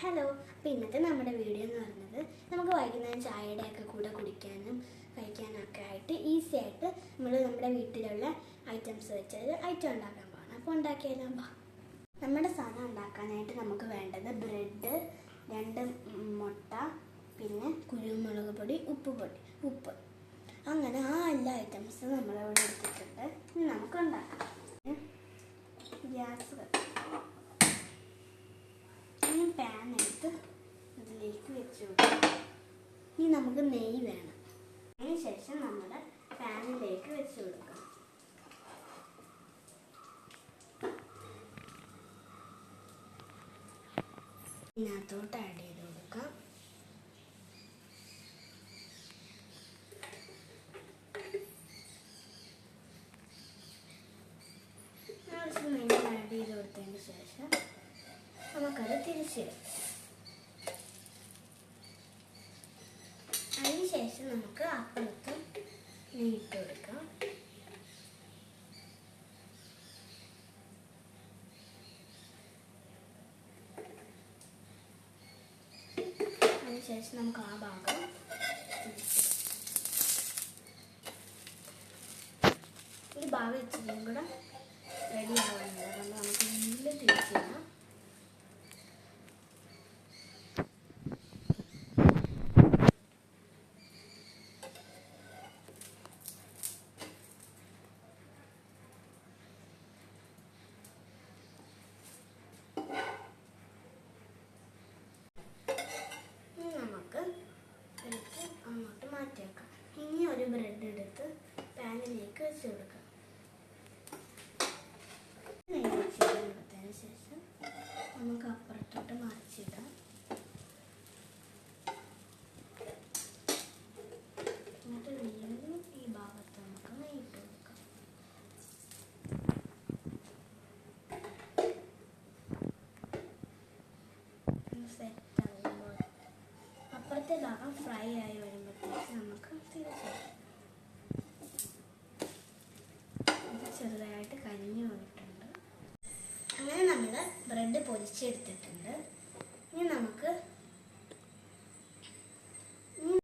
Hello അപ്പോൾ ഇന്നത്തെ നമ്മുടെ വീഡിയോ എന്ന് പറയുന്നത് നമുക്ക് വൈകുന്നേരം ചായയുടെ ഒക്കെ കൂടെ കുടിക്കാനും കഴിക്കാനൊക്കെ ആയിട്ട് ഈസി ആയിട്ട് നമ്മൾ നമ്മുടെ വീട്ടിലുള്ള ഐറ്റംസ് വെച്ചൊരു ഐറ്റം ഉണ്ടാക്കാൻ പോകണം അപ്പോൾ ഉണ്ടാക്കിയാലും? നമ്മുടെ സാധനം ഉണ്ടാക്കാനായിട്ട് നമുക്ക് വേണ്ടത് ബ്രെഡ് രണ്ട് മുട്ട പിന്നെ കുരുമുളക് പൊടി ഉപ്പ് പൊടി ഉപ്പ്. അങ്ങനെ ആ എല്ലാ ഐറ്റംസും നമ്മളിവിടെ എടുത്തിട്ടുണ്ട്. ഇനി നമുക്ക് ഉണ്ടാക്കാം. ഗ്യാസ് കത്തിക്കാം ഈ പാൻ എടുത്ത് ഇതിലേക്ക് വെച്ച് കൊടുക്കാം ഇനി നമുക്ക് നെയ്യ് വേണം. അതിന് ശേഷം നമ്മൾ പാനിലേക്ക് വെച്ച് കൊടുക്കാം. ഇതിനകത്തോട്ട് ആഡ് ചെയ്ത് കൊടുക്കാം ആവശ്യം നെയ്യ് ആഡ് ചെയ്ത് കൊടുത്തതിന് ശേഷം നമുക്കത് തിരിച്ചിടാം അതിനുശേഷം നമുക്ക് അപ്പുറത്ത് നെയ്യിട്ട് കൊടുക്കാം. അതിനുശേഷം നമുക്ക് ആ ഭാഗം. ഈ ഭാഗം ഇച്ചിരിയും കൂടെ റെഡി ആവാനുണ്ട്. അതുകൊണ്ട് നമുക്ക് വീണ്ടും തിരിച്ചിടാം ഇനി നമുക്ക് എടുത്ത് അങ്ങോട്ട് മാറ്റി വെക്കാം ഇനി ഒരു ബ്രെഡ് എടുത്ത് പാനിലേക്ക് വെച്ച് നമുക്ക് അപ്പുറത്തോട്ട് മറിച്ചിടാം. എന്നിട്ട് വീണ്ടും ഈ ഭാഗത്ത് നമുക്ക് നെയ്യിട്ട് കൊടുക്കാം. സെറ്റ് അപ്പുറത്തെ ഭാഗം ഫ്രൈ ആയി വരുമ്പോഴത്തേക്ക് നമുക്ക് തിരിച്ചിടാം ഇത് ചെറുതായിട്ട് കരിഞ്ഞു വന്നിട്ടുണ്ട്. അങ്ങനെ നമ്മൾ ബ്രെഡ് പൊരിച്ചെടുത്തിട്ടുണ്ട്. ഇനി നമുക്ക്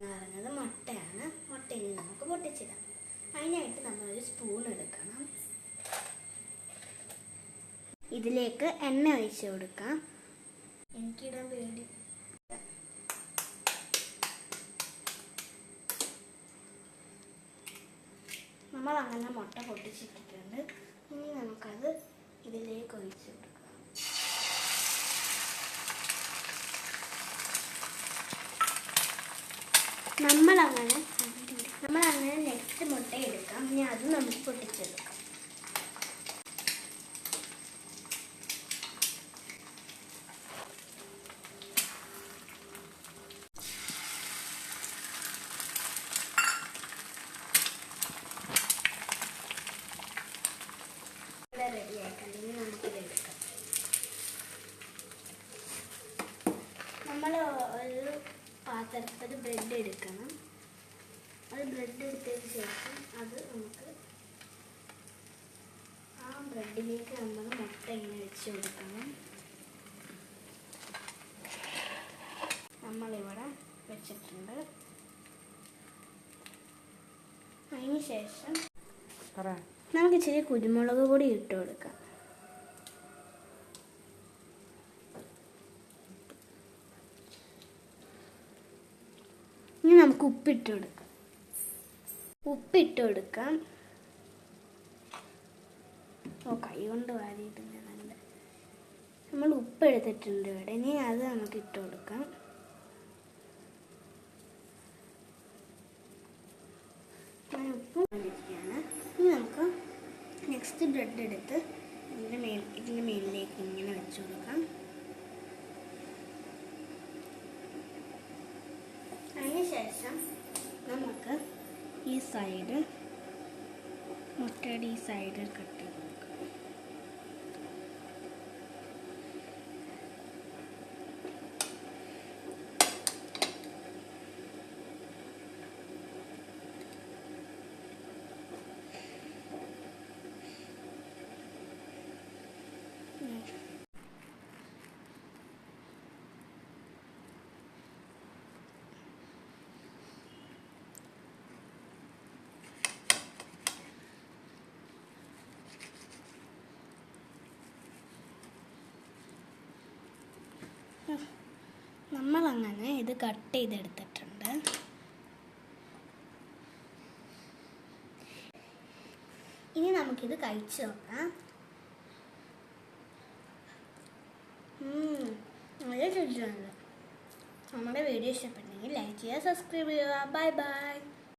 പറഞ്ഞത് മുട്ടയാണ്. മുട്ട ഇനി നമുക്ക് പൊട്ടിച്ചിടാം. അതിനായിട്ട് നമ്മളൊരു സ്പൂൺ എടുക്കണം. ഇതിലേക്ക് എണ്ണ ഒഴിച്ചു കൊടുക്കാം. എനിക്കിടാൻ പേടി. നമ്മൾ അങ്ങനെ മുട്ട പൊട്ടിച്ചിട്ടിട്ടുണ്ട്. ഇനി നമുക്കത് ഇതിലേക്ക് ഒഴിച്ചു നമ്മളങ്ങനെ നമ്മളങ്ങനെ നെക്സ്റ്റ് മുട്ട എടുക്കാം. ഇനി അത് നമുക്ക് പൊട്ടിച്ചെടുക്കാം ഇവിടെ റെഡി ആയിട്ടുണ്ട് ഇനി നമുക്കിത് എടുക്കാം നമ്മൾ ഒരു പാത്രത്തിൽ ബ്രെഡ് എടുക്കണം. അത് ബ്രെഡ് എടുത്തതിന് ശേഷം അത് നമുക്ക് ആ ബ്രെഡിലേക്ക് നമ്മൾ മുട്ട ഇങ്ങനെ വെച്ച് കൊടുക്കണം. നമ്മളിവിടെ വെച്ചിട്ടുണ്ട്. അതിന് ശേഷം നമുക്ക് ഇച്ചിരി കുരുമുളക് പൊടി ഇട്ട് കൊടുക്കാം. ഇനി നമുക്ക് ഉപ്പിട്ട് കൊടുക്കാം ഉപ്പിട്ട് കൊടുക്കാം ഓ കൈ കൊണ്ട് വാരിയിട്ടില്ല നല്ല നമ്മൾ ഉപ്പ് എടുത്തിട്ടുണ്ട് ഇവിടെ. ഇനി അത് നമുക്ക് ഇട്ട് കൊടുക്കാം. ഞാൻ ഇനി നമുക്ക് നെക്സ്റ്റ് ബ്രെഡ് എടുത്ത് ഇതിന്റെ മേൽ ഇതിന്റെ മേലിലേക്ക് ഇങ്ങനെ വെച്ച് കൊടുക്കാം അതിന് ശേഷം നമുക്ക് ഈ സൈഡ് മുട്ടയുടെ ഈ സൈഡ് കട്ട് നമ്മളങ്ങനെ ഇത് കട്ട് ചെയ്തെടുത്തിട്ടുണ്ട്. ഇനി നമുക്കിത് കഴിച്ചു നോക്കാം. നല്ല ചോദിച്ചു നമ്മുടെ വീഡിയോ ഇഷ്ടപ്പെട്ടെങ്കിൽ ലൈക്ക് ചെയ്യുക സബ്സ്ക്രൈബ് ചെയ്യുക. Bye bye